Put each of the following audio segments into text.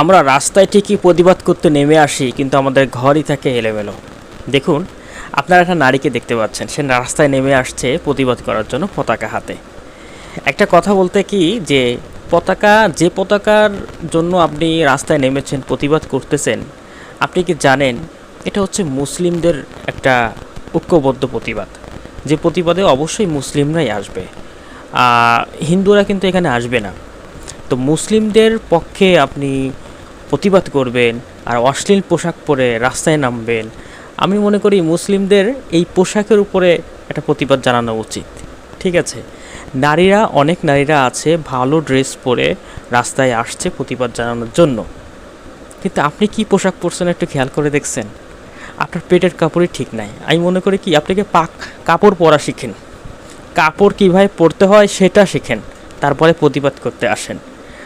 আমরা রাস্তায় ঠিকই প্রতিবাদ করতে নেমে আসি, কিন্তু আমাদের ঘরই থাকে এলোমেলো। দেখুন, আপনারা একটা নারীকে দেখতে পাচ্ছেন। সে রাস্তায় নেমে আসছে প্রতিবাদ করার জন্য পতাকা হাতে। একটা কথা বলতে কি, যে পতাকা, যে পতাকার জন্য আপনি রাস্তায় নেমেছেন, প্রতিবাদ করতেছেন, আপনি কি জানেন? এটা হচ্ছে মুসলিমদের একটা ঐক্যবদ্ধ প্রতিবাদ। যে প্রতিবাদে অবশ্যই মুসলিমরাই আসবে। হিন্দুরা কিন্তু এখানে আসবে না। তো মুসলিমদের পক্ষে আপনি প্রতিবাদ করবেন আর অশ্লীল পোশাক পরে রাস্তায় নামবেন। আমি মনে করি মুসলিমদের এই পোশাকের উপরে একটা প্রতিবাদ জানানো উচিত। ঠিক আছে? নারীরা, অনেক নারীরা আছে ভালো ড্রেস পরে রাস্তায় আসছে প্রতিবাদ জানানোর জন্য। কিন্তু আপনি কি পোশাক পরছেন একটু খেয়াল করে দেখছেন? আপনার পেটের কাপড়ই ঠিক নাই। আমি মনে করি কি আপনাকে পাক কাপড় পরা শিখেন? কাপড় কীভাবে পরতে হয় সেটা শেখেন। তারপরে প্রতিবাদ করতে আসেন।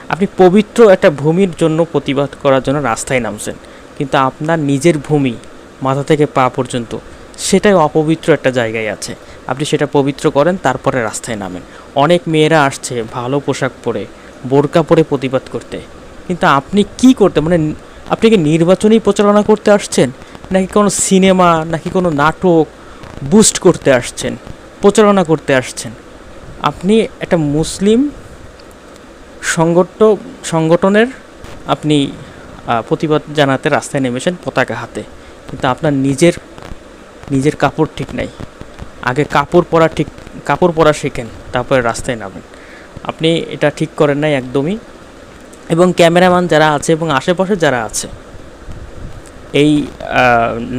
আপনি পবিত্র একটা ভূমির জন্য প্রতিবাদ করার জন্য রাস্তায় নামছেন। কিন্তু আপনার নিজের ভূমি মাথা থেকে পা পর্যন্ত, সেটাই অপবিত্র একটা জায়গায় আছে। আপনি সেটা পবিত্র করেন, তারপরে রাস্তায় নামেন। অনেক মেয়েরা আসছে ভালো পোশাক পরে, বোরকা পরে প্রতিবাদ করতে। কিন্তু আপনি কি করতে মানে আপনি কি নির্বাচনী প্রচারণা করতে আসছেন? নাকি কোনো সিনেমা, নাকি কোনো নাটক বুস্ট করতে আসছেন, প্রচারণা করতে আসছেন? আপনি একটা মুসলিম সংগঠ সংগঠনের আপনি প্রতিবাদ জানাতে রাস্তায় নেমেছেন পতাকা হাতে। কিন্তু আপনার নিজের নিজের কাপড় ঠিক নাই। আগে কাপড় পরা ঠিক, কাপড় পরা শেখেন, তারপরে রাস্তায় নামেন। আপনি এটা ঠিক করেন নাই একদমই। এবং ক্যামেরাম্যান যারা আছে এবং আশেপাশে যারা আছে, এই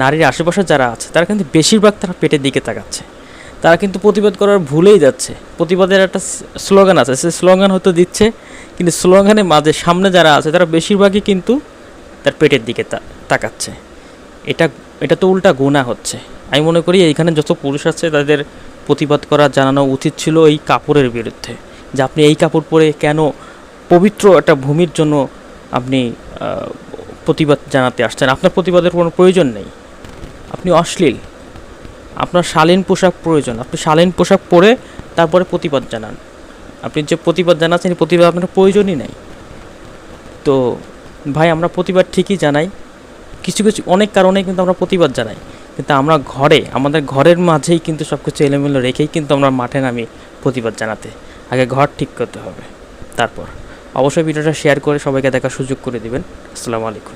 নারীর আশেপাশে যারা আছে, তারা কিন্তু বেশিরভাগ তারা পেটের দিকে তাকাচ্ছে। তারা কিন্তু প্রতিবাদ করার ভুলেই যাচ্ছে। প্রতিবাদের একটা স্লোগান আছে। সে স্লোগান হয়তো দিচ্ছে কিন্তু স্লোগানের মাঝে সামনে যারা আছে, তারা বেশিরভাগই কিন্তু তার পেটের দিকে তাকাচ্ছে। এটা এটা তো উল্টা গুণা হচ্ছে। আমি মনে করি এইখানে যত পুরুষ আছে, তাদের প্রতিবাদ করা জানানো উচিত ছিল এই কাপড়ের বিরুদ্ধে। যে আপনি এই কাপড় পরে কেন পবিত্র একটা ভূমির জন্য আপনি প্রতিবাদ জানাতে আসছেন? আপনার প্রতিবাদের কোনো প্রয়োজন নেই। আপনি অশ্লীল। আপনার শালীন পোশাক প্রয়োজন। আপনি শালীন পোশাক পরে তারপরে প্রতিবাদ জানান। আপনি যে প্রতিবাদ জানাচ্ছেন প্রতিবাদ আপনার প্রয়োজনই নাই। তো ভাই, আমরা প্রতিবাদ ঠিকই জানাই। কিছু কিছু অনেক কারণে কিন্তু আমরা প্রতিবাদ জানাই। কিন্তু আমরা ঘরে, আমাদের ঘরের মাঝেই কিন্তু সব কিছু এলোমেলো রেখেই কিন্তু আমরা মাঠে নামি প্রতিবাদ জানাতে। আগে ঘর ঠিক করতে হবে। তারপর অবশ্যই ভিডিওটা শেয়ার করে সবাইকে দেখার সুযোগ করে দিবেন। আসসালামু আলাইকুম।